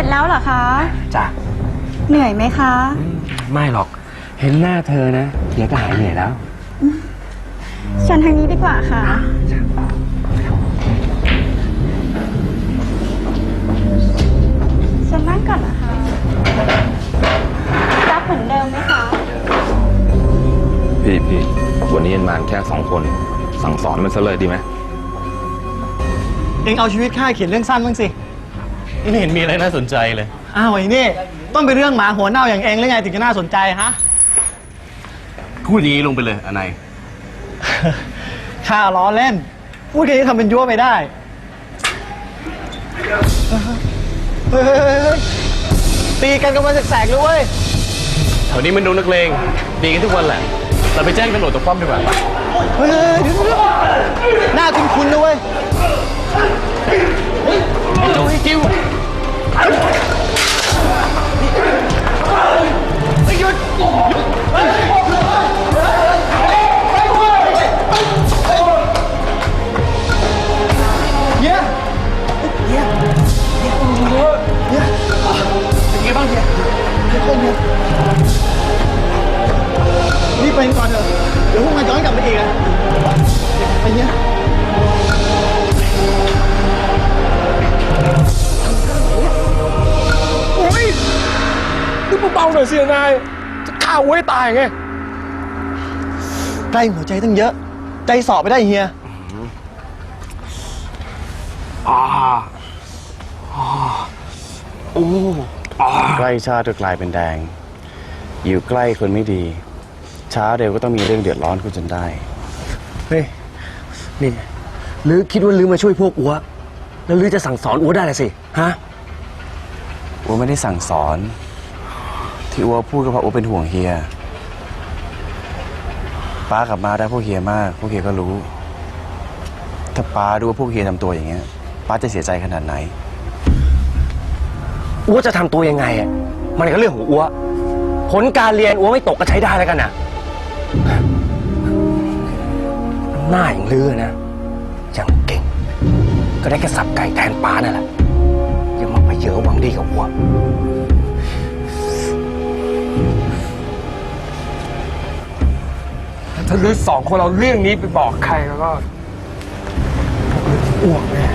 ร็จแล้วเหรอคะ จ้ะเหนื่อยไหมคะ ไม่หรอก เห็นหน้าเธอนะเฮียก็หายเหนื่อยแล้วเชิญทางนี้ดีกว่าค่ะเชิญนั่งก่อนนะคะรับเหมือนเดิมไหมคะ พี่พี่วันนี้มาแค่สองคน สั่งสอนมันซะเลยดีไหม เองเอาชีวิตข้าเขียนเรื่องสั้นบ้างสิ ไม่เห็นมีอะไรน่าสนใจเลย อ้าวไอ้นี่ ต้องเป็นเรื่องหมาหัวเน่าอย่างเองหรือไงถึงจะน่าสนใจฮะ พูดอย่างนี้ลงไปเลยอันไหน ข้าล้อเล่น พูดแค่นี้ทำเป็นยั่วไปได้เฮ้ยเฮ้ยเฮ้ยเฮ้ยตีกันกันมาแสกๆเลยเว้ย แถวนี้มันดูนักเลงดีกันทุกวันแหละ เราไปแจ้งตำรวจตัวป้อมดีกว่า เฮ้ยเฮ้ยเดี๋ยวเดี๋ยวหน้าคุ้นคุ้นๆนะเว้ย โอ้ยกิ้วเหน่อยสินาย จะฆ่าไว้ตายไง ใกล้หัวใจตั้งเยอะ ใจสอบไปได้เฮียอ่าอ่าโอ้อ่าใกล้ชาติก็กลายเป็นแดง อยู่ใกล้คนไม่ดี ช้าเร็วก็ต้องมีเรื่องเดือดร้อนขึ้จนได้ เฮ้ยนี่หรือคิดว่าลือมาช่วยพวกอัว แล้วลือจะสั่งสอนอัวได้เลยสิ ฮะ อัวไม่ได้สั่งสอน ที่อัวพูดก็เพราะอัวเป็นห่วงเฮีย ป้ากลับมาได้พวกเฮียมาก พวกเฮียก็รู้ ถ้าป้าดูว่าพวกเฮียทำตัวอย่างเงี้ย ป้าจะเสียใจขนาดไหน อัวจะทำตัวยังไงอะมันก็เรื่องของอัว ผลการเรียนอัวไม่ตกก็ใช้ได้แล้วกันนะหน้าอย่างลือนะ อยังเก่ง ก็ได้แค่สับไก่แทนป้านั่นแหละ อย่ามาไปเยอะหวังดีกับอัว หรือสองคนเราเรื่องนี้ไปบอกใครแล้วก็อ้วกแน่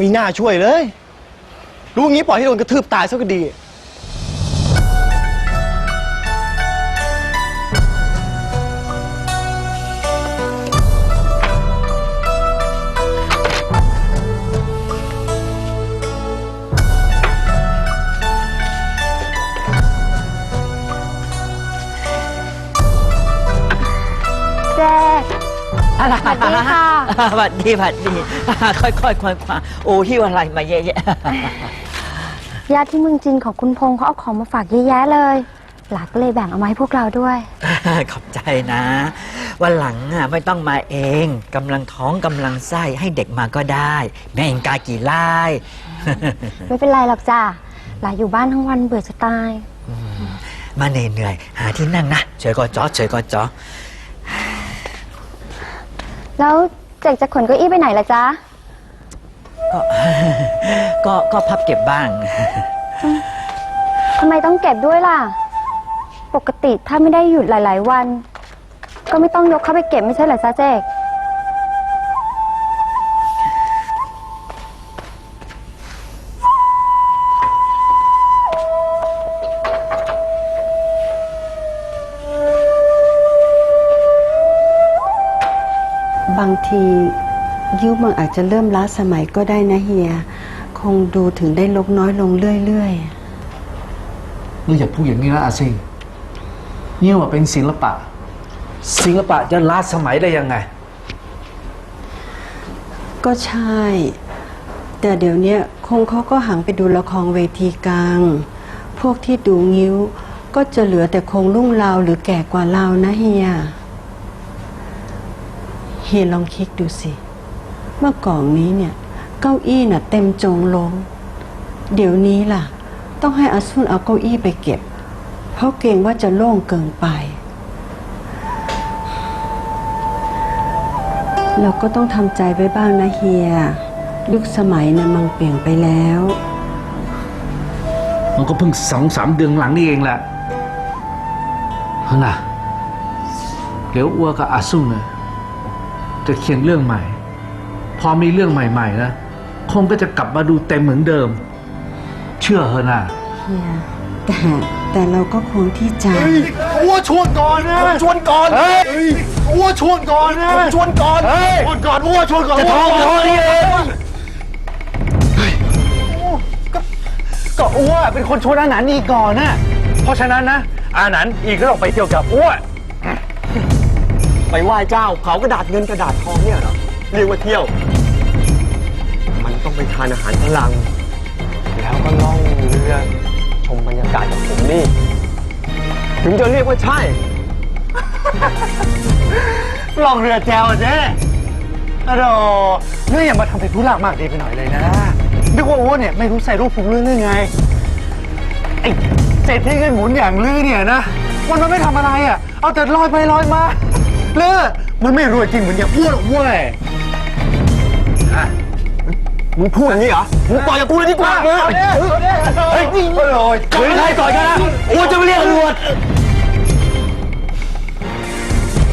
มีหน้าช่วยเลย รู้งี้ปล่อยให้โดนกระทืบตายซะก็ดี อะไรสวัสดีค่ะ สวัสดีสวัสดี ค่อยๆค่อยๆค่อยๆโอ้ที่อะไรมาเยอะแยะญาติที่เมืองจีนของคุณพงษ์เขาเอาของมาฝากเยอะแยะเลย หลานก็เลยแบ่งเอามาให้พวกเราด้วย ขอบใจนะ วันหลังอะไม่ต้องมาเองกำลังท้องกำลังไส้ให้เด็กมาก็ได้ แม่เองกากี่ไล่ ไม่เป็นไรหรอกจ้ะหลานอยู่บ้านทั้งวันเบื่อจะตาย มาเหนื่อยๆหาที่นั่งนะเฉยก็จอเฉยก็จอ แล้วเจกจะขนเก้าอี้ไปไหนล่ะจ๊ะ ก็ ก็ก็พับเก็บบ้าง ทำไมต้องเก็บด้วยล่ะ ปกติถ้าไม่ได้หยุดหลาย ๆ วัน ก็ไม่ต้องยกเข้าไปเก็บไม่ใช่เหรอจ๊ะเจก บางทียุคมันอาจจะเริ่มล้าสมัยก็ได้นะเฮีย คงดูถึงได้ลกน้อยลงเรื่อยเราอย่าพูดอย่างนี้นะอาซิงนี่ว่าเป็นศิลปะ ศิลปะจะล้าสมัยได้ยังไงๆก็ใช่ แต่เดี๋ยวเนี้ยคงเขาก็หังไปดูละครเวทีกลาง พวกที่ดูงิ้วก็จะเหลือแต่คงรุ่งราวหรือแก่กว่าเรานะเฮีย เฮียลองคิดดูสิ เมื่อก่อนนี้เนี่ย เก้าอี้น่ะเต็มจงลง เดี๋ยวนี้ล่ะ ต้องให้อาซุนเอาเก้าอี้ไปเก็บ เพราะเกรงว่าจะโล่งเกินไป เราก็ต้องทำใจไว้บ้างนะเฮีย ยุคสมัยนะมันเปลี่ยนไปแล้ว มันก็เพิ่งสองสามเดือนหลังนี่เองแหละเฮ้ยนะเดี๋ยวอ้วกับอาซุ่งเนี่ย จะเขียนเรื่องใหม่ พอมีเรื่องใหม่ๆนะคงก็จะกลับมาดูเต็มเหมือนเดิม เชื่อเฮอะนะเฮียแต่แต่เราก็ควรที่จะ อ้วชวนก่อนนะชวนก่อนเฮ้ยอ้วชวนก่อนนะชวนก่อนเฮ้ยชวนก่อนอ้วชวนก่อนจะท้องท้องนี่เองก็ก็อ้วเป็นคนชวนอาหนันอีกก่อนนะเพราะฉะนั้นนะอาหนันอีกก็ต้องไปเที่ยวกับอ้ว ไปไหว้เจ้าเผากระดาษเงินกระดาษทองเนี่ยเหรอเรียกว่าเที่ยว มันต้องไปทานอาหารฝรั่งแล้วก็ล่องเรือชมบรรยากาศกับผมนี่ ถึงจะเรียกว่าใช่ ลองเรือแจวอะเจ๊อะโดเรื่องอย่ามาทำเป็นทุลักมากดีไปหน่อยเลยนะนึกว่าอ้วเนี่ยไม่รู้ใส่รูปฟุงเรื่องได้ไงไอ้เศรษฐีเงินหมุนอย่างลือเนี่ยนะวันมันไม่ทำอะไรอะ เอาแต่ลอยไปลอยมา ลือมันไม่รวยจริงเหมือนอย่างอ้วนหรอกเว้ยฮะมึงพูดอย่างนี้เหรอ มึงต่อยกับกูเลยดีกว่าเฮ้ยเฮ้ยนี่โอ้ยเฮ้ยใครต่อยกันนะอ้วนจะไม่เรียกตำรวจ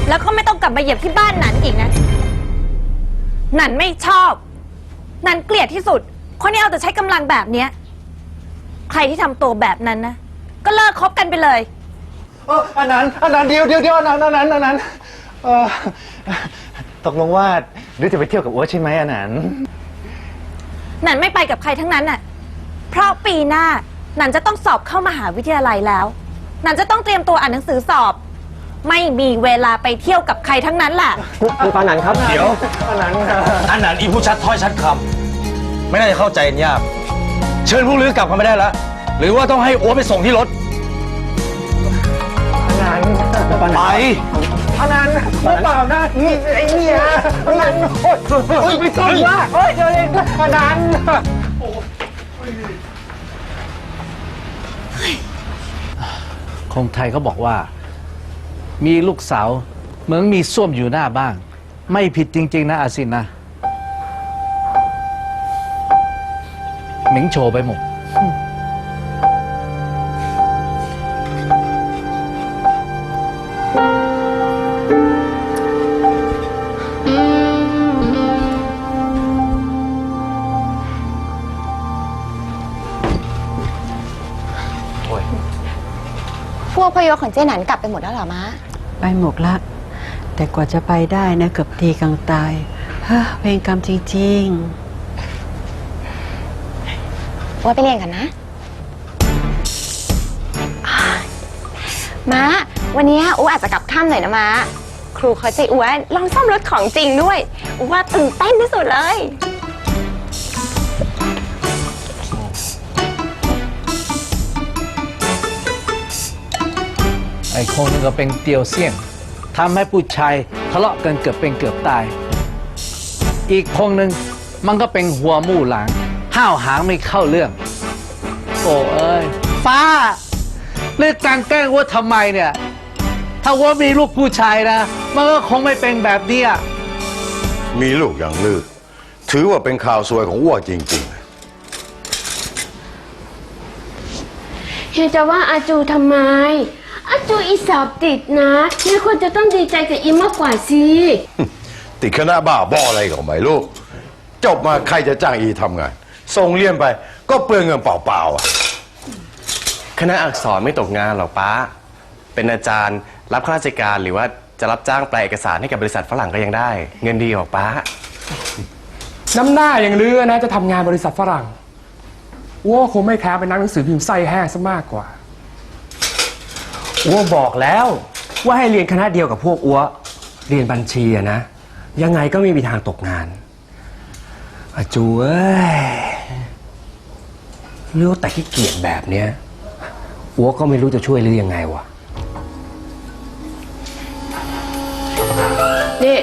แล้วก็ไม่ต้องกลับมาเหยียบที่บ้านหนันอีกนะ หนันไม่ชอบ หนันเกลียดที่สุด คนที่เอาแต่ใช้กำลังแบบเนี้ย ใครที่ทำตัวแบบนั้นนะ ก็เลิกคบกันไปเลย เอออันนั้นอันนั้นเดียวเดียวเดียวอันนั้นอันนั้นอันนั้น เออตกลงว่าหรือจะไปเที่ยวกับอ้วใช่ไหมอันนั้นหนันไม่ไปกับใครทั้งนั้นน่ะ เพราะปีหน้าหนันจะต้องสอบเข้ามหาวิทยาลัยแล้วหนันจะต้องเตรียมตัวอ่านหนังสือสอบ ไม่มีเวลาไปเที่ยวกับใครทั้งนั้นแหละ คุณปานันครับ เดี๋ยว อันนั้นอันนั้นอีผู้ชัดถ้อยชัดคำไม่น่าจะเข้าใจกันยาก เชิญผู้ลือกลับกันไม่ได้แล้วหรือว่าต้องให้อัวไปส่งที่รถ อันนั้นปาไปนันอัน นั้นเปล่านะนี่ไอ้เนี่ยอันนั้นโอ๊ยโอ๊ยไม่ต้องว่าโอ๊ยเดี๋ยวเองอันนั้นคงไทยเขาบอกว่า มีลูกสาวเหมือนมีส้วมอยู่หน้าบ้าง ไม่ผิดจริง ๆ นะอาซินนะหมิงโชว์ไปหมด พวกพยศของเจ๊หนันกลับไปหมดแล้วเหรอมะไปหมกละ แต่กว่าจะไปได้นะเกือบทีกลางตายเฮ้อเวรกรรมจริงๆว่าไปเรียนกันนะม้าวันนี้อูอาจจะกลับค่ำหน่อยนะม้าครูเขาจะอูว่าลองซ่อมรถของจริงด้วยอูว่าตื่นเต้นที่สุดเลย ไอ้คนนึงก็เป็นเตียวเสี่ยงทำให้ผู้ชายทะเลาะกันเกือบเป็นเกือบตาย อีกคนหนึ่งมันก็เป็นหัวหมู่หลัง ห้าวหางไม่เข้าเรื่อง โอ้เอ้ยฟ้าเลือกการแกล้งว่าทำไมเนี่ย ถ้าว่ามีลูกผู้ชายนะ มันก็คงไม่เป็นแบบเนี้ยมีลูกอย่างลือ ถือว่าเป็นข่าวสวยของอ้วจริงๆเฮียจะว่าอาจูทำไม อาจูอีสอบติดนะเฮียควรจะต้องดีใจกับอีมากกว่าสิติดคณะบ้าบออะไรก็ไม่รู้จบมาใครจะจ้างอีทำงานส่งเรียนไปก็เปลืองเงินเปล่าๆอะคณะอักษรไม่ตกงานหรอกป้า เป็นอาจารย์รับข้าราชการหรือว่าจะรับจ้างแปลเอกสารให้กับบริษัทฝรั่งก็ยังได้ เงินดีกว่าป้า น้ำหน้าอย่างเรือนะจะทำงานบริษัทฝรั่งอ้วคงไม่แพ้เป็นนักหนังสือพิมพ์ไส้แห้งซะมากกว่า อัวบอกแล้ว ว่าให้เรียนคณะเดียวกับพวกอัว เรียนบัญชีอะนะ ยังไงก็ไม่มีทางตกงานอาจูเอ้ยเลือกแต่ขี้เกียจแบบเนี้ยอัวก็ไม่รู้จะช่วยเรือยังไงวะนี่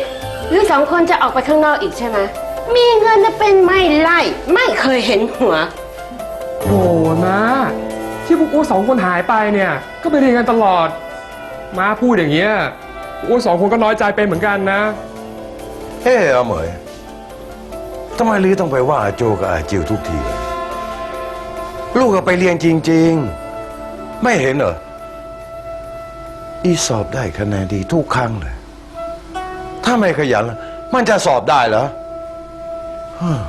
หรือสองคนจะออกไปข้างนอกอีกใช่ไหมมีเงินจะเป็นไม่ไล่ ไม่เคยเห็นหัวโอ้นะ ที่พวกอ้วสองคนหายไปเนี่ย ก็ไปเรียนกันตลอด มาพูดอย่างเงี้ยอ้วสองคนก็น้อยใจเป็นเหมือนกันนะเอเอ๊ะอาเหมยทำไมลือต้องไปว่าอาโจกับอาจิวทุกทีเลยลูกก็ไปเรียนจริง ๆ ไม่เห็นเหรออีสอบได้คะแนนดีทุกครั้งเลย ถ้าไม่ขยัน มันจะสอบได้เหรอฮึ่ม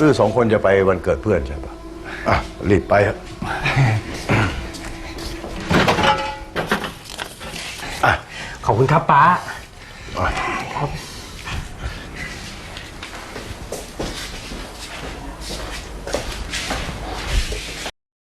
ลือสองคนจะไปวันเกิดเพื่อนใช่ปะ อะรีบไปฮะอะขอบคุณครับป้าไป